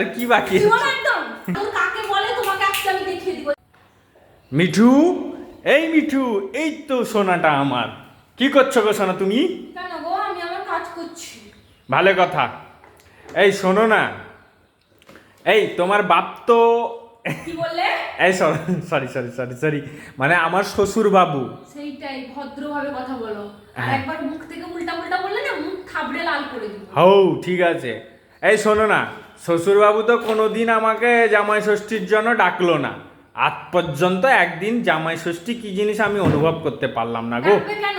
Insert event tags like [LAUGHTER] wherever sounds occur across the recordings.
আর কি বাকি দিও আছে? না একদম। তো কাকে বলে? তোমাকে আজকে আমি দেখিয়ে দিব। মিঠু এই মিঠু এই তো সোনাটা আমার। কি করছ গো সোনা তুমি? কেন গো? আমি আমার কাজ করছি। ভালো কথা। এই শোনো না। এই তোমার বাপ তো কি বললে? এই সরি সরি সরি সরি মানে আমার শ্বশুর বাবু সেইটাই ভদ্রভাবে কথা বলো। আর হ্যাঁ। একবার মুখ থেকে উল্টা উল্টা বললে না মুখ থাবড়ে লাল করে দিব। হও ঠিক আছে। এই শোনো না। শ্বশুরবাবু তো কোনোদিন আমাকে জামাই ষষ্ঠীর জন্য ডাকলো না। আজ পর্যন্ত একদিন জামাই ষষ্ঠী কি জিনিস আমি অনুভব করতে পারলাম না গো। কেন?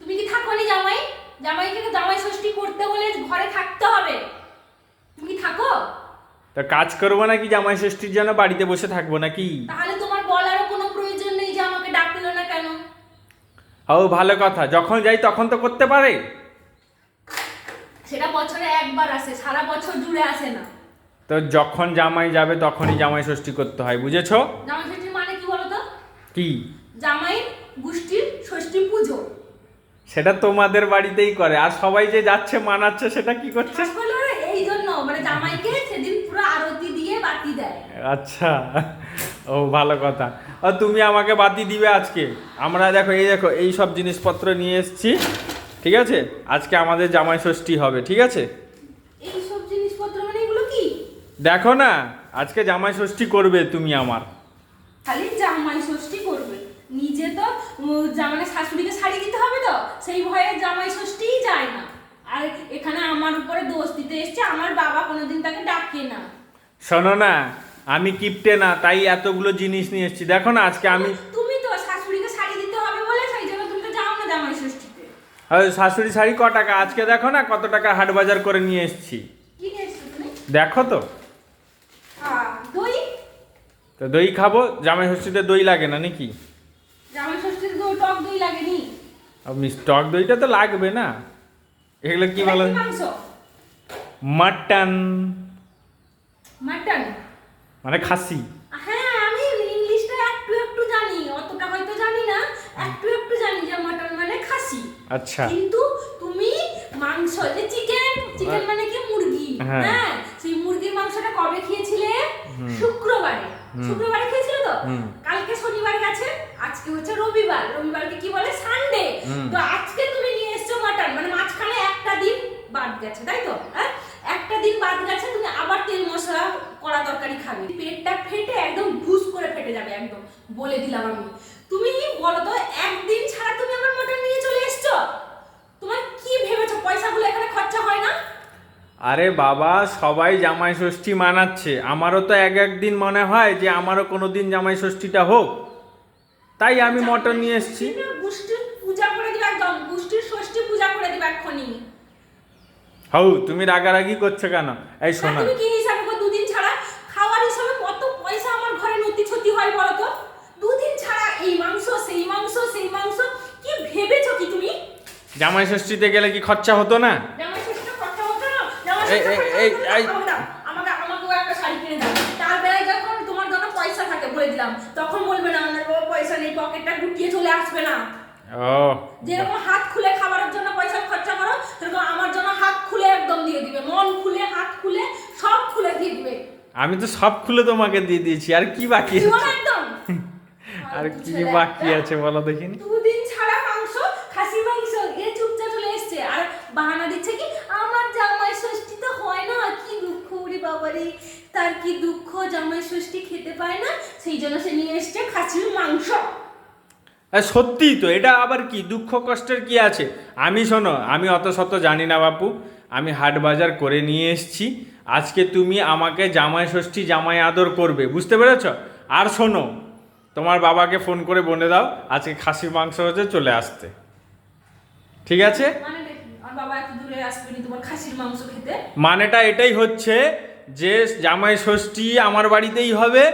তুমি কি থাকোনি জামাই? জামাইকে জামাই ষষ্ঠী করতে হলে ঘরে থাকতে হবে। তুমি থাকো? তো কাজ করব নাকি জামাই ষষ্ঠীর জন্য বাড়িতে বসে থাকব নাকি? তাহলে তোমার বলারও কোনো প্রয়োজন নেই যে আমাকে ডাকলো না কেন? ও ভালো কথা। যখন যাই তখন তো করতে পারে। সেটা বছরে একবার আসে সারা বছর জুড়ে আসে না। তো যখন জামাই যাবে তখনই জামাই ষষ্ঠী করতে হয় বুঝেছ? জামাই ষষ্ঠীর মানে কি বলতো? কি? জামাই গোষ্ঠীর ষষ্ঠী পুজো। সেটা তোমাদের বাড়িতেই করে আর সবাই যে যাচ্ছে মানাচ্ছে সেটা কি করছে? এই জন্য মানে জামাইকে সেদিন পুরো আরতি দিয়ে বাতি দেয়। আচ্ছা ও ভালো কথা। তুমি আমাকে বাতি দিবে আজকে। আমরা দেখো এই দেখো এই সব জিনিসপত্র নিয়ে এসেছি। ঠিক আছে? আজকে আমাদের জামাই ষষ্ঠী হবে ঠিক আছে? এই সব জিনিসপত্র মানে এগুলো কি? দেখো না আজকে জামাই ষষ্ঠী করবে তুমি আমার। খালি জামাই ষষ্ঠী করবে। নিজে তো মানে শাশুড়িকে শাড়ি দিতে হবে তো সেই ভয়ে জামাই ষষ্ঠীই যায় না। আর এখানে আমার উপরে দোষ দিতে এসছে আমার বাবা কোনোদিন তাকে ডাকে না। শোনো না আমি কিপটে না তাই এতগুলো জিনিস নিয়ে এসেছি। দেখো না আজকে আমি তুমি তো শাশুড়িকে শাড়ি দিতে হবে বলে সেই জন্য তুমি তো যাও না জামাই ষষ্ঠীতে ওই শাশুড়ি শাড়ি ক টাকা? আজকে দেখো না কত টাকা হাট বাজার করে নিয়ে এসেছি। দেখো তো। তো দই খাব। জামাই ষষ্ঠীতে দই লাগে না নাকি? আপনি স্টক দইটা তো লাগবে না। এগুলো কি বলো? মাটন। মাটন? মানে খাসি হ্যাঁ আমি ইংলিশটা একটু একটু জানি অতটা হয়তো জানি না একটু একটু জানি যে মাটন মানে খাসি আচ্ছা। কিন্তু তুমি মাংস যে চিকেন চিকেন মানে কি? মুরগি। হ্যাঁ। হ্যাঁ সেই মুরগির মাংসটা কবে খেয়েছিলে? শুক্রবারে। শুক্রবারে খেয়েছিলে তো? কালকে শনিবার গেছে আজকে হচ্ছে রবিবার। রবিবারকে কি বলে? সানডে তো আজকে তুমি নিয়ে এসছো মাটন মানে মাঝখানে একটা দিন বাদ গেছে তাই তো? হ্যাঁ? একটা দিন বাদ গেছে তুমি আবার তেল মশলা কড়া তরকারি খাবে। পেটটা ফেটে একদম ভুস করে ফেটে যাবে একদম। বলে দিলাম আমি। তুমি বলো তো একদিন ছাড়া তুমি আমার মটন নিয়ে চলে এসছো তোমার কি ভেবেছো পয়সাগুলো এখানে খরচা হয় না আরে বাবা সবাই জামাই ষষ্ঠী মানাচ্ছে। আমারও তো এক এক দিন মনে হয় যে আমারও কোনো দিন জামাই ষষ্ঠীটা হোক। তাই আমি মটন নিয়ে এসেছি। গোষ্ঠীর পূজা করে দিবে একদম গোষ্ঠীর ষষ্ঠী পূজা করে দিবে এক্ষুনি। হৌ তুমি রাগারাগি করছ কেন? এই শোনা। তুমি কি হিসাবে গো দুদিন ছাড়া? খাওয়ার হিসাবে কত পয়সা আমার ঘরে নতি ছতি হয় বলো তো? দুদিন ছাড়া এই মাংস সেই মাংস সেই মাংস কি ভেবেছো কি তুমি? জামাই ষষ্ঠীতে গেলে কি খরচা হতো না জামাই ষষ্ঠীটা খরচা হতো না জামাই এই, এই? আমাকে আমাকেও একটা শাড়ি কিনে দাও। তার বেলায় যখন তোমার জন্য পয়সা থাকে বলে দিলাম তখন বলবে না বাবা পয়সা নেই পকেটটা গুটিয়ে চলে আসবে না। ও। যেরকম হাত খুলে খাবারের জন্য পয়সা খরচা করো সেরকম আমার জন্য হাত খুলে একদম দিয়ে দিবে। মন খুলে হাত খুলে সব খুলে দিয়ে দিবে। আমি তো সব খুলে তোমাকে দিয়ে দিয়েছি আর কি বাকি আছে? একদম। আর কি বাকি আছে বলো দেখিনি দুদিন ছাড়া মাংস খাসি মাংস এ চুপচাপ চলে এসছে আর বাহানা দিচ্ছে কি আমার জামাই ষষ্ঠী তো হয় না কি দুঃখ উড়ি বাবারে তার কি দুঃখ জামাই ষষ্ঠী খেতে পায় না? সেই জন্য সে নিয়ে এসছে খাসির মাংস। আর সত্যিই তো এটা আবার কি? দুঃখ কষ্টের কি আছে? আমি শোনো আমি অত শত জানি না বাপু। আমি হাট বাজার করে নিয়ে এসেছি। আজকে তুমি আমাকে জামাই ষষ্ঠী জামাই আদর করবে বুঝতে পেরেছ? আর শোনো তোমার বাবাকে ফোন করে বলে দাও আজকে খাসির মাংস হচ্ছে চলে আসতে। ঠিক আছে? মানে মানেটা এটাই হচ্ছে যে জামাই ষষ্ঠী আমার বাড়িতেই হবে,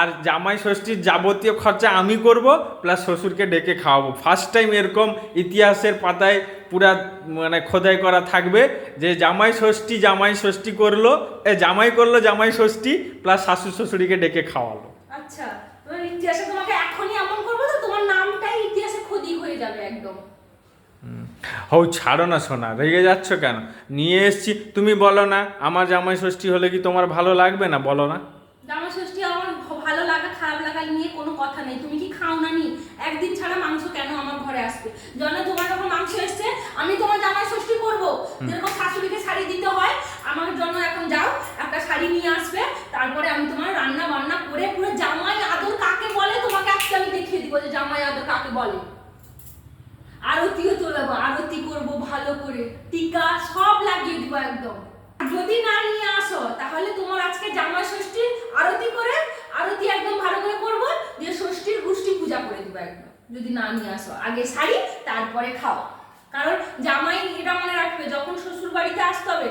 আর জামাই ষষ্ঠীর যাবতীয় খরচা আমি করব প্লাস শ্বশুরকে ডেকে খাওয়াবো। ফার্স্ট টাইম এরকম ইতিহাসের পাতায় পুরা মানে খোদাই করা থাকবে যে জামাই ষষ্ঠী জামাই ষষ্ঠী করল, এ জামাই করল, জামাই ষষ্ঠী প্লাস শাশু শ্বশুরিকে ডেকে খাওয়ালো। আচ্ছা তোমার ইতিহাসে তোমাকে এখনই এমন করব তো তোমার নামটাই ইতিহাসে খদি হয়ে যাবে একদম হও ছাড়ো না সোনা রেগে যাচ্ছ কেন? নিয়ে এসছি তুমি বলো না আমার জামাই ষষ্ঠী হলে কি তোমার ভালো লাগবে না? বলো না। জামা ষষ্ঠী আমার ভালো লাগা খারাপ লাগা নিয়ে কোনো কথা নেই। তুমি কি খাও না নি একদিন ছাড়া মাংস কেন আমার ঘরে আসবে? জন্য তোমার যখন মাংস এসছে আমি তোমার জামাই ষষ্ঠী করব। যেরকম শাশুড়িকে শাড়ি দিতে হয় আমার জন্য এখন যাও একটা শাড়ি নিয়ে আসবে। তারপরে আমি তোমার রান্না বান্না করে পুরো জামাই আদর কাকে বলে তোমাকে আজকে আমি দেখিয়ে দিব যে জামাই আদর কাকে বলে আরতিও তোলাবো আরতি করব ভালো করে টিকা সব লাগিয়ে দিব একদম যদি না নিয়ে আসো, তাহলে তোমার আজকে জামাই ষষ্ঠীর আরতি করে, আরতি একদম ভালো করে করব, দিয়ে ষষ্ঠীর গোষ্ঠী পূজা করে দিব একদম, যদি না নিয়ে আসো। আগে শাড়ি, তারপরে খাওয়া। কারণ জামাই এটা মনে রাখবে, যখন শ্বশুর বাড়িতে আসতে হবে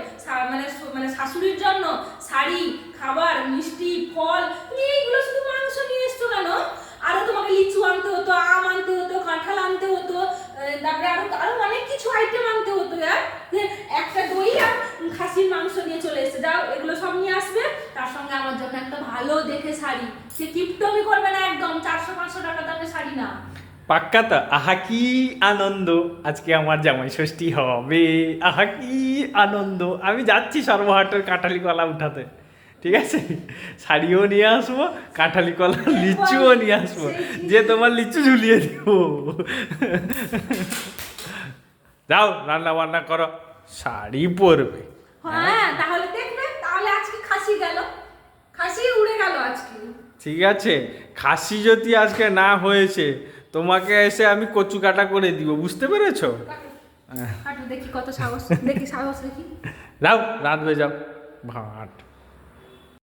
মানে মানে শাশুড়ির জন্য শাড়ি, খাবার, মিষ্টি, ফল এইগুলো শুধু মাংস নিয়ে এসছো কেন? আরও তোমাকে লিচু আনতে হতো, আম আনতে হতো, কাঁঠাল আনতে হতো তারপরে আরও আরও অনেক কিছু আইটেম আনতে হতো ইয়ার যে একটা দই আর খাসির মাংস নিয়ে চলে এসেছে যাও এগুলো সব নিয়ে আসবে তার সঙ্গে আমার জন্য একটা ভালো দেখে শাড়ি। সে কিপটমি করবে না একদম চারশো পাঁচশো টাকা দামের শাড়ি না। পাক্কা তো আহা কি আনন্দ আজকে আমার জামাই ষষ্ঠী হবে। আহা কি আনন্দ আমি যাচ্ছি সর্বহাটের কাঁঠালি কলা উঠাতে ঠিক আছে? শাড়িও নিয়ে আসব কাঁঠালি কলা লিচুও নিয়ে আসব যে তোমার লিচু ঝুলিয়ে দিব। যাও রান্না বান্না করো শাড়ি পরবে। হ্যাঁ তাহলে দেখবে তাহলে আজকে খাসি গেল। খাসি উড়ে গেল আজকে। ঠিক আছে খাসি যদি আজকে না হয়েছে তোমাকে এসে আমি কচু কাটা করে দিব বুঝতে পেরেছ? দেখি কত সাহস দেখি সাহস দেখি। [LAUGHS] যাও হয়ে যাও। ভাট।